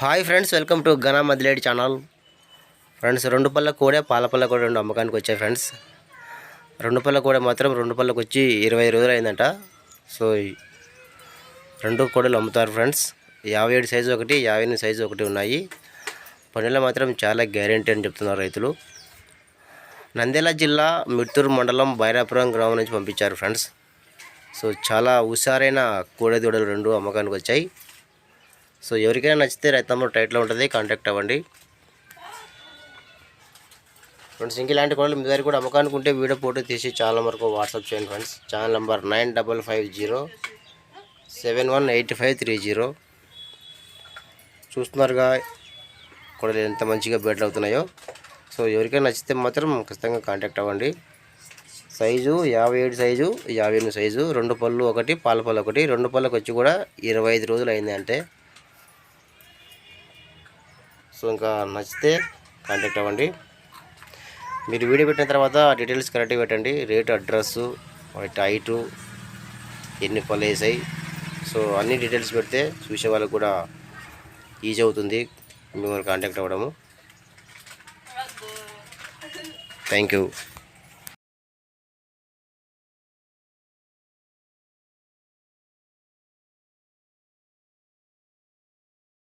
Hi friends welcome to Ghana Madiledi channel. Friends రెండు పళ్ళ కూడా పాల పళ్ళ కూడా రెండు అమ్మకానికి వచ్చాయి ఫ్రెండ్స్. రెండు పళ్ళ కూడా మాత్రం రెండు పళ్ళకి వచ్చి ఇరవై రోజులు అయిందంట. సో రెండు కోడలు అమ్ముతారు ఫ్రెండ్స్. యాభై ఏడు సైజు ఒకటి యాభై ఎనిమిది సైజు ఒకటి ఉన్నాయి. పనులు మాత్రం చాలా గ్యారెంటీ అని చెప్తున్నారు రైతులు. నంద్యాల జిల్లా మిత్తూరు మండలం బైరాపురం గ్రామం నుంచి పంపించారు ఫ్రెండ్స్. సో చాలా హుషారైన కోడెదూడలు రెండు అమ్మకానికి వచ్చాయి. సో ఎవరికైనా నచ్చితే రైతమ్మ టైట్లో ఉంటుంది కాంటాక్ట్ అవ్వండి. ఫ్రెండ్స్ ఇంక ఇలాంటి కోడలు మీ దగ్గర కూడా అమ్మకానికి ఉంటే వీడియో ఫోటో తీసి చాలా వరకు వాట్సాప్ చేయండి friends. Channel number nine double five zero seven one eight five three zero. చూస్తున్నారుగా కోడలు ఎంత మంచిగా బెడ్లు అవుతున్నాయో. సో ఎవరికైనా నచ్చితే మాత్రం ఖచ్చితంగా కాంటాక్ట్ అవ్వండి. సైజు యాభై ఏడు సైజు యాభై ఎనిమిది సైజు రెండు పళ్ళు ఒకటి పాల పళ్ళు ఒకటి రెండు పళ్ళకి వచ్చి కూడా ఇరవై ఐదు రోజులు అయింది అంటే సో ఇంకా నచ్చితే కాంటాక్ట్ అవ్వండి. మీరు వీడియో పెట్టిన తర్వాత డీటెయిల్స్ కరెక్ట్గా పెట్టండి. రేటు అడ్రస్సు టైటు హైటు ఎన్ని పళ్ళు వేసాయి. సో అన్ని డీటెయిల్స్ పెడితే చూసే వాళ్ళకి కూడా ఈజీ అవుతుంది. మిమ్మల్ని కాంటాక్ట్ అవ్వడము. Thank you